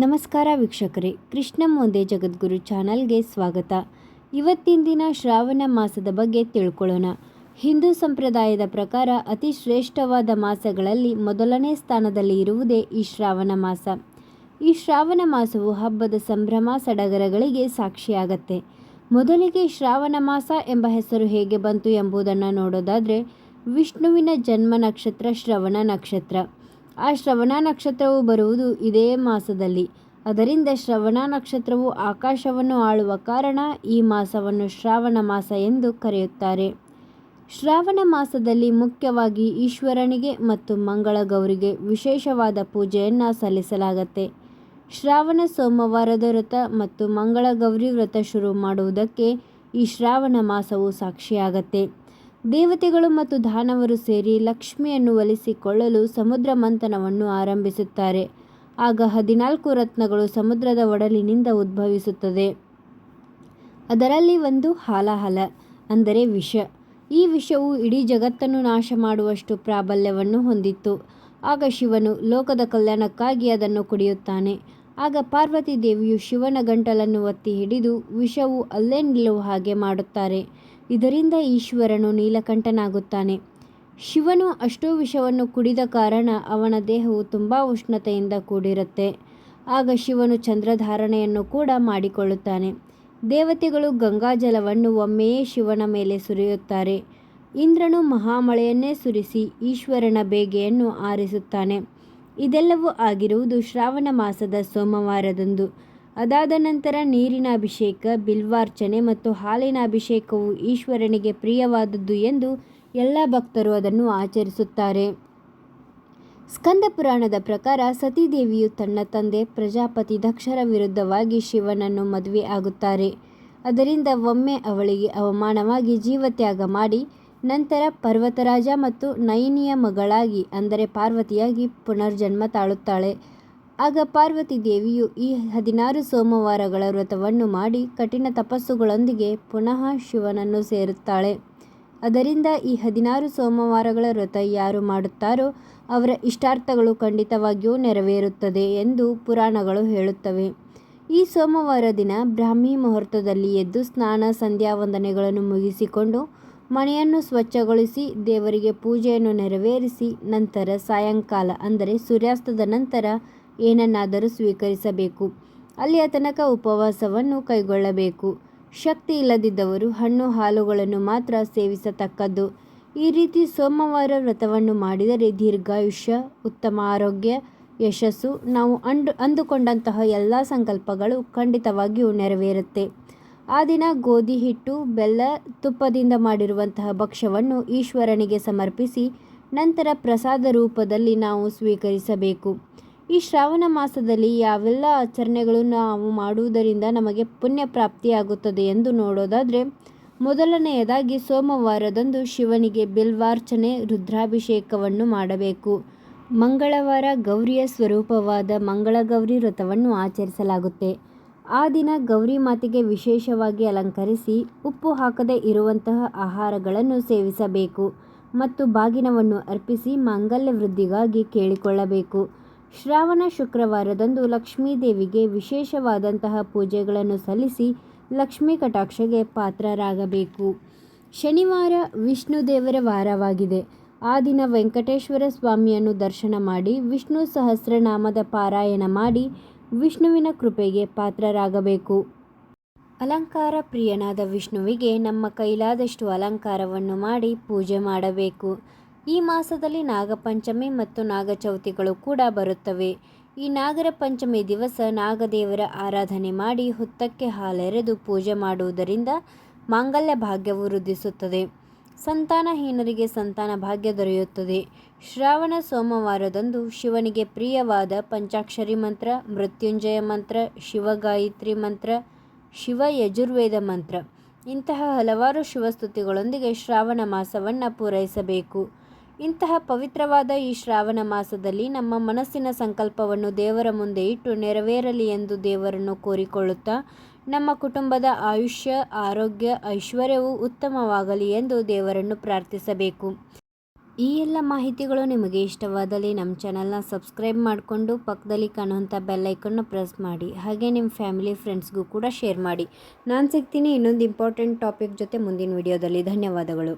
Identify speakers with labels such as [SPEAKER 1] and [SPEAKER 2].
[SPEAKER 1] ನಮಸ್ಕಾರ ವೀಕ್ಷಕರೇ, ಕೃಷ್ಣ ಮುಂದೆ ಜಗದ್ಗುರು ಚಾನಲ್ಗೆ ಸ್ವಾಗತ. ಇವತ್ತಿನ ದಿನ ಶ್ರಾವಣ ಮಾಸದ ಬಗ್ಗೆ ತಿಳ್ಕೊಳ್ಳೋಣ. ಹಿಂದೂ ಸಂಪ್ರದಾಯದ ಪ್ರಕಾರ ಅತಿ ಶ್ರೇಷ್ಠವಾದ ಮಾಸಗಳಲ್ಲಿ ಮೊದಲನೇ ಸ್ಥಾನದಲ್ಲಿ ಇರುವುದೇ ಈ ಶ್ರಾವಣ ಮಾಸ. ಈ ಶ್ರಾವಣ ಮಾಸವು ಹಬ್ಬದ ಸಂಭ್ರಮ ಸಡಗರಗಳಿಗೆ ಸಾಕ್ಷಿಯಾಗತ್ತೆ. ಮೊದಲಿಗೆ ಶ್ರಾವಣ ಮಾಸ ಎಂಬ ಹೆಸರು ಹೇಗೆ ಬಂತು ಎಂಬುದನ್ನು ನೋಡೋದಾದರೆ, ವಿಷ್ಣುವಿನ ಜನ್ಮ ನಕ್ಷತ್ರ ಶ್ರವಣ ನಕ್ಷತ್ರ. ಆ ಶ್ರವಣ ನಕ್ಷತ್ರವು ಬರುವುದು ಇದೇ ಮಾಸದಲ್ಲಿ. ಅದರಿಂದ ಶ್ರವಣ ನಕ್ಷತ್ರವು ಆಕಾಶವನ್ನು ಆಳುವ ಕಾರಣ ಈ ಮಾಸವನ್ನು ಶ್ರಾವಣ ಮಾಸ ಎಂದು ಕರೆಯುತ್ತಾರೆ. ಶ್ರಾವಣ ಮಾಸದಲ್ಲಿ ಮುಖ್ಯವಾಗಿ ಈಶ್ವರನಿಗೆ ಮತ್ತು ಮಂಗಳ ಗೌರಿಗೆ ವಿಶೇಷವಾದ ಪೂಜೆಯನ್ನು ಸಲ್ಲಿಸಲಾಗತ್ತೆ. ಶ್ರಾವಣ ಸೋಮವಾರದ ವ್ರತ ಮತ್ತು ಮಂಗಳ ಗೌರಿ ವ್ರತ ಶುರು ಮಾಡುವುದಕ್ಕೆ ಈ ಶ್ರಾವಣ ಮಾಸವು ಸಾಕ್ಷಿಯಾಗತ್ತೆ. ದೇವತೆಗಳು ಮತ್ತು ದಾನವರು ಸೇರಿ ಲಕ್ಷ್ಮಿಯನ್ನು ಒಲಿಸಿಕೊಳ್ಳಲು ಸಮುದ್ರ ಮಂಥನವನ್ನು ಆರಂಭಿಸುತ್ತಾರೆ. ಆಗ ಹದಿನಾಲ್ಕು ರತ್ನಗಳು ಸಮುದ್ರದ ಒಡಲಿನಿಂದ ಉದ್ಭವಿಸುತ್ತದೆ. ಅದರಲ್ಲಿ ಒಂದು ಹಾಲಹಲ, ಅಂದರೆ ವಿಷ. ಈ ವಿಷವು ಇಡೀ ಜಗತ್ತನ್ನು ನಾಶ ಮಾಡುವಷ್ಟು ಪ್ರಾಬಲ್ಯವನ್ನು ಹೊಂದಿತ್ತು. ಆಗ ಶಿವನು ಲೋಕದ ಕಲ್ಯಾಣಕ್ಕಾಗಿ ಅದನ್ನು ಕುಡಿಯುತ್ತಾನೆ. ಆಗ ಪಾರ್ವತಿ ದೇವಿಯು ಶಿವನ ಗಂಟಲನ್ನು ಒತ್ತಿ ಹಿಡಿದು ವಿಷವು ಅಲ್ಲೇ ನಿಲ್ಲುವ ಹಾಗೆ ಮಾಡುತ್ತಾರೆ. ಇದರಿಂದ ಈಶ್ವರನು ನೀಲಕಂಠನಾಗುತ್ತಾನೆ. ಶಿವನು ಅಷ್ಟೋ ವಿಷವನ್ನು ಕುಡಿದ ಕಾರಣ ಅವನ ದೇಹವು ತುಂಬ ಉಷ್ಣತೆಯಿಂದ ಕೂಡಿರುತ್ತೆ. ಆಗ ಶಿವನು ಚಂದ್ರಧಾರಣೆಯನ್ನು ಕೂಡ ಮಾಡಿಕೊಳ್ಳುತ್ತಾನೆ. ದೇವತೆಗಳು ಗಂಗಾಜಲವನ್ನು ಒಮ್ಮೆಯೇ ಶಿವನ ಮೇಲೆ ಸುರಿಯುತ್ತಾರೆ. ಇಂದ್ರನು ಮಹಾಮಳೆಯನ್ನೇ ಸುರಿಸಿ ಈಶ್ವರನ ಬೇಗೆಯನ್ನು ಆರಿಸುತ್ತಾನೆ. ಇದೆಲ್ಲವೂ ಆಗಿರುವುದು ಶ್ರಾವಣ ಮಾಸದ ಸೋಮವಾರದಂದು. ಅದಾದ ನಂತರ ನೀರಿನ ಅಭಿಷೇಕ, ಬಿಲ್ವಾರ್ಚನೆ ಮತ್ತು ಹಾಲಿನ ಅಭಿಷೇಕವು ಈಶ್ವರನಿಗೆ ಪ್ರಿಯವಾದದ್ದು ಎಂದು ಎಲ್ಲ ಭಕ್ತರು ಅದನ್ನು ಆಚರಿಸುತ್ತಾರೆ. ಸ್ಕಂದ ಪುರಾಣದ ಪ್ರಕಾರ ಸತೀದೇವಿಯು ತನ್ನ ತಂದೆ ಪ್ರಜಾಪತಿ ದಕ್ಷರ ವಿರುದ್ಧವಾಗಿ ಶಿವನನ್ನು ಮದುವೆ ಆಗುತ್ತಾರೆ. ಅದರಿಂದ ಒಮ್ಮೆ ಅವಳಿಗೆ ಅವಮಾನವಾಗಿ ಜೀವತ್ಯಾಗ ಮಾಡಿ, ನಂತರ ಪರ್ವತರಾಜ ಮತ್ತು ನೈನಿಯ ಮಗಳಾಗಿ, ಅಂದರೆ ಪಾರ್ವತಿಯಾಗಿ ಪುನರ್ಜನ್ಮ ತಾಳುತ್ತಾಳೆ. ಆಗ ಪಾರ್ವತಿ ದೇವಿಯು ಈ ಹದಿನಾರು ಸೋಮವಾರಗಳ ವ್ರತವನ್ನು ಮಾಡಿ ಕಠಿಣ ತಪಸ್ಸುಗಳೊಂದಿಗೆ ಪುನಃ ಶಿವನನ್ನು ಸೇರುತ್ತಾಳೆ. ಅದರಿಂದ ಈ ಹದಿನಾರು ಸೋಮವಾರಗಳ ವ್ರತ ಯಾರು ಮಾಡುತ್ತಾರೋ ಅವರ ಇಷ್ಟಾರ್ಥಗಳು ಖಂಡಿತವಾಗಿಯೂ ನೆರವೇರುತ್ತದೆ ಎಂದು ಪುರಾಣಗಳು ಹೇಳುತ್ತವೆ. ಈ ಸೋಮವಾರ ದಿನ ಬ್ರಾಹ್ಮಿ ಮುಹೂರ್ತದಲ್ಲಿ ಎದ್ದು ಸ್ನಾನ, ಸಂಧ್ಯಾ ವಂದನೆಗಳನ್ನು ಮುಗಿಸಿಕೊಂಡು ಮನೆಯನ್ನು ಸ್ವಚ್ಛಗೊಳಿಸಿ ದೇವರಿಗೆ ಪೂಜೆಯನ್ನು ನೆರವೇರಿಸಿ ನಂತರ ಸಾಯಂಕಾಲ, ಅಂದರೆ ಸೂರ್ಯಾಸ್ತದ ನಂತರ ಏನನ್ನಾದರೂ ಸ್ವೀಕರಿಸಬೇಕು. ಅಲ್ಲಿಯ ತನಕ ಉಪವಾಸವನ್ನು ಕೈಗೊಳ್ಳಬೇಕು. ಶಕ್ತಿ ಇಲ್ಲದಿದ್ದವರು ಹಣ್ಣು ಹಾಲುಗಳನ್ನು ಮಾತ್ರ ಸೇವಿಸತಕ್ಕದ್ದು. ಈ ರೀತಿ ಸೋಮವಾರ ವ್ರತವನ್ನು ಮಾಡಿದರೆ ದೀರ್ಘಾಯುಷ್ಯ, ಉತ್ತಮ ಆರೋಗ್ಯ, ಯಶಸ್ಸು, ನಾವು ಅಂಡು, ಅಂದುಕೊಂಡಂತಹ ಎಲ್ಲ ಸಂಕಲ್ಪಗಳು ಖಂಡಿತವಾಗಿಯೂ ನೆರವೇರುತ್ತೆ. ಆ ದಿನ ಗೋಧಿ ಹಿಟ್ಟು, ಬೆಲ್ಲ, ತುಪ್ಪದಿಂದ ಮಾಡಿರುವಂತಹ ಭಕ್ಷ್ಯವನ್ನು ಈಶ್ವರನಿಗೆ ಸಮರ್ಪಿಸಿ ನಂತರ ಪ್ರಸಾದ ರೂಪದಲ್ಲಿ ನಾವು ಸ್ವೀಕರಿಸಬೇಕು. ಈ ಶ್ರಾವಣ ಮಾಸದಲ್ಲಿ ಯಾವೆಲ್ಲ ಆಚರಣೆಗಳು ನಾವು ಮಾಡುವುದರಿಂದ ನಮಗೆ ಪುಣ್ಯ ಪ್ರಾಪ್ತಿಯಾಗುತ್ತದೆ ಎಂದು ನೋಡೋದಾದರೆ, ಮೊದಲನೆಯದಾಗಿ ಸೋಮವಾರದಂದು ಶಿವನಿಗೆ ಬಿಲ್ವಾರ್ಚನೆ, ರುದ್ರಾಭಿಷೇಕವನ್ನು ಮಾಡಬೇಕು. ಮಂಗಳವಾರ ಗೌರಿಯ ಸ್ವರೂಪವಾದ ಮಂಗಳಗೌರಿ ವ್ರತವನ್ನು ಆಚರಿಸಲಾಗುತ್ತೆ. ಆ ದಿನ ಗೌರಿ ಮಾತೆಗೆ ವಿಶೇಷವಾಗಿ ಅಲಂಕರಿಸಿ ಉಪ್ಪು ಹಾಕದೇ ಇರುವಂತಹ ಆಹಾರಗಳನ್ನು ಸೇವಿಸಬೇಕು ಮತ್ತು ಬಾಗಿನವನ್ನು ಅರ್ಪಿಸಿ ಮಾಂಗಲ್ಯ ವೃದ್ಧಿಗಾಗಿ ಕೇಳಿಕೊಳ್ಳಬೇಕು. ಶ್ರಾವಣ ಶುಕ್ರವಾರದಂದು ಲಕ್ಷ್ಮೀದೇವಿಗೆ ವಿಶೇಷವಾದಂತಹ ಪೂಜೆಗಳನ್ನು ಸಲ್ಲಿಸಿ ಲಕ್ಷ್ಮೀ ಕಟಾಕ್ಷಗೆ ಪಾತ್ರರಾಗಬೇಕು. ಶನಿವಾರ ವಿಷ್ಣು ದೇವರ ವಾರವಾಗಿದೆ. ಆ ದಿನ ವೆಂಕಟೇಶ್ವರ ಸ್ವಾಮಿಯನ್ನು ದರ್ಶನ ಮಾಡಿ, ವಿಷ್ಣು ಸಹಸ್ರನಾಮದ ಪಾರಾಯಣ ಮಾಡಿ ವಿಷ್ಣುವಿನ ಕೃಪೆಗೆ ಪಾತ್ರರಾಗಬೇಕು. ಅಲಂಕಾರ ಪ್ರಿಯನಾದ ವಿಷ್ಣುವಿಗೆ ನಮ್ಮ ಕೈಲಾದಷ್ಟು ಅಲಂಕಾರವನ್ನು ಮಾಡಿ ಪೂಜೆ ಮಾಡಬೇಕು. ಈ ಮಾಸದಲ್ಲಿ ನಾಗಪಂಚಮಿ ಮತ್ತು ನಾಗಚೌತಿಗಳು ಕೂಡ ಬರುತ್ತವೆ. ಈ ನಾಗರ ಪಂಚಮಿ ದಿವಸ ನಾಗದೇವರ ಆರಾಧನೆ ಮಾಡಿ ಹುತ್ತಕ್ಕೆ ಹಾಲೆರೆದು ಪೂಜೆ ಮಾಡುವುದರಿಂದ ಮಾಂಗಲ್ಯ ಭಾಗ್ಯವು ವೃದ್ಧಿಸುತ್ತದೆ. ಸಂತಾನಹೀನರಿಗೆ ಸಂತಾನ ಭಾಗ್ಯ ದೊರೆಯುತ್ತದೆ. ಶ್ರಾವಣ ಸೋಮವಾರದಂದು ಶಿವನಿಗೆ ಪ್ರಿಯವಾದ ಪಂಚಾಕ್ಷರಿ ಮಂತ್ರ, ಮೃತ್ಯುಂಜಯ ಮಂತ್ರ, ಶಿವಗಾಯತ್ರಿ ಮಂತ್ರ, ಶಿವ ಯಜುರ್ವೇದ ಮಂತ್ರ. ಇಂತಹ ಹಲವಾರು ಶಿವಸ್ತುತಿಗಳೊಂದಿಗೆ ಶ್ರಾವಣ ಮಾಸವನ್ನು ಪೂರೈಸಬೇಕು. ಇಂತಹ ಪವಿತ್ರವಾದ ಈ ಶ್ರಾವಣ ಮಾಸದಲ್ಲಿ ನಮ್ಮ ಮನಸ್ಸಿನ ಸಂಕಲ್ಪವನ್ನು ದೇವರ ಮುಂದೆ ಇಟ್ಟು ನೆರವೇರಲಿ ಎಂದು ದೇವರನ್ನು ಕೋರಿಕೊಳ್ಳುತ್ತಾ, ನಮ್ಮ ಕುಟುಂಬದ ಆಯುಷ್ಯ, ಆರೋಗ್ಯ, ಐಶ್ವರ್ಯವು ಉತ್ತಮವಾಗಲಿ ಎಂದು ದೇವರನ್ನು ಪ್ರಾರ್ಥಿಸಬೇಕು. ಈ ಎಲ್ಲ ಮಾಹಿತಿಗಳು ನಿಮಗೆ ಇಷ್ಟವಾದಲ್ಲಿ ನಮ್ಮ ಚಾನಲ್ನ ಸಬ್ಸ್ಕ್ರೈಬ್ ಮಾಡಿಕೊಂಡು ಪಕ್ಕದಲ್ಲಿ ಕಾಣುವಂಥ ಬೆಲ್ಲೈಕನ್ನು ಪ್ರೆಸ್ ಮಾಡಿ, ಹಾಗೆ ನಿಮ್ಮ ಫ್ಯಾಮಿಲಿ, ಫ್ರೆಂಡ್ಸ್ಗೂ ಕೂಡ ಶೇರ್ ಮಾಡಿ. ನಾನು ಸಿಗ್ತೀನಿ ಇನ್ನೊಂದು ಇಂಪಾರ್ಟೆಂಟ್ ಟಾಪಿಕ್ ಜೊತೆ ಮುಂದಿನ ವಿಡಿಯೋದಲ್ಲಿ. ಧನ್ಯವಾದಗಳು.